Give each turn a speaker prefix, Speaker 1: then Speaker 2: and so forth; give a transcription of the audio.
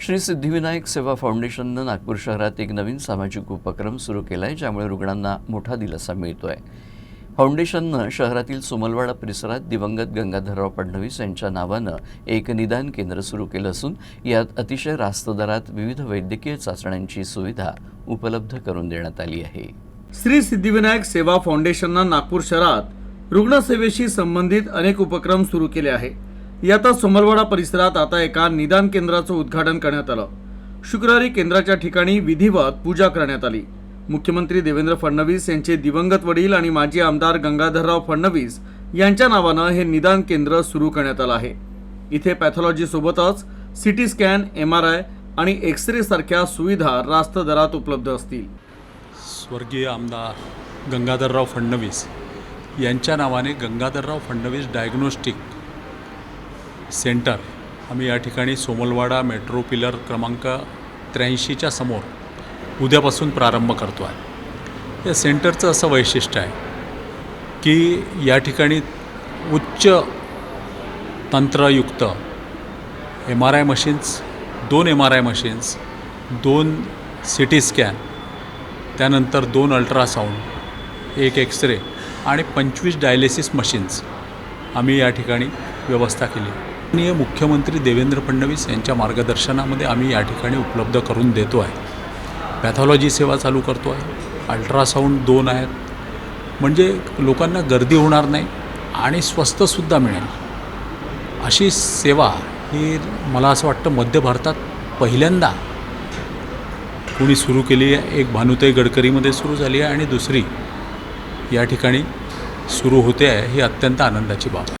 Speaker 1: श्री सिद्धिविनायक सेवा फाउंडेशननं नागपूर शहरात एक नवीन सामाजिक उपक्रम सुरू केला आहे ज्यामुळे रुग्णांना मोठा दिलासा मिळतो आहे फाउंडेशननं शहरातील सोमलवाडा परिसरात दिवंगत गंगाधरराव फडणवीस यांच्या नावानं एक निदान केंद्र सुरू केलं असून यात अतिशय रास्त दरात विविध वैद्यकीय चाचण्यांची सुविधा उपलब्ध करून देण्यात आली आहे.
Speaker 2: श्री सिद्धिविनायक सेवा फाउंडेशननं नागपूर शहरात रुग्णसेवेशी संबंधित अनेक उपक्रम सुरू केले आहे यातच सोमलवाडा परिसरात आता एका निदान केंद्राचं उद्घाटन करण्यात आलं. शुक्रवारी केंद्राच्या ठिकाणी विधिवत पूजा करण्यात आली. मुख्यमंत्री देवेंद्र फडणवीस यांचे दिवंगत वडील आणि माजी आमदार गंगाधरराव फडणवीस यांच्या नावानं हे निदान केंद्र सुरू करण्यात आलं आहे. इथे पॅथॉलॉजीसोबतच C C T scan M R I आणि एक्स रे सारख्या सुविधा रास्त दरात उपलब्ध असतील.
Speaker 3: स्वर्गीय आमदार गंगाधरराव फडणवीस यांच्या नावाने गंगाधरराव फडणवीस डायग्नोस्टिक सेंटर. आम्ही या ठिकाणी सोमलवाडा मेट्रो पिलर क्रमांक त्र्याऐंशीच्या समोर उद्यापासून प्रारंभ करतो आहे. या सेंटरचं असं वैशिष्ट्य आहे की या ठिकाणी उच्च तंत्रयुक्त एम आर आय मशीन्स दोन एम आर आय मशीन्स दोन सी टी स्कॅन त्यानंतर दोन अल्ट्रासाऊंड एक एक्सरे आणि पंचवीस डायलिसिस मशीन्स आम्ही या ठिकाणी व्यवस्था केली. माननीय मुख्यमंत्री देवेंद्र फडणवीस यांच्या मार्गदर्शनामध्ये आम्ही या ठिकाणी उपलब्ध करून देतो आहे. पॅथॉलॉजी सेवा चालू करतो आहे. अल्ट्रासाऊंड दोन आहेत. म्हणजे लोकांना गर्दी होणार नाही आणि स्वस्तसुद्धा मिळेल. अशी सेवा ही मला असं वाटतं मध्य भारतात पहिल्यांदा कुणी सुरू केली आहे. एक भानुताई गडकरीमध्ये सुरू झाली आहे आणि दुसरी या ठिकाणी सुरू होते आहे. ही अत्यंत आनंदाची बाब आहे.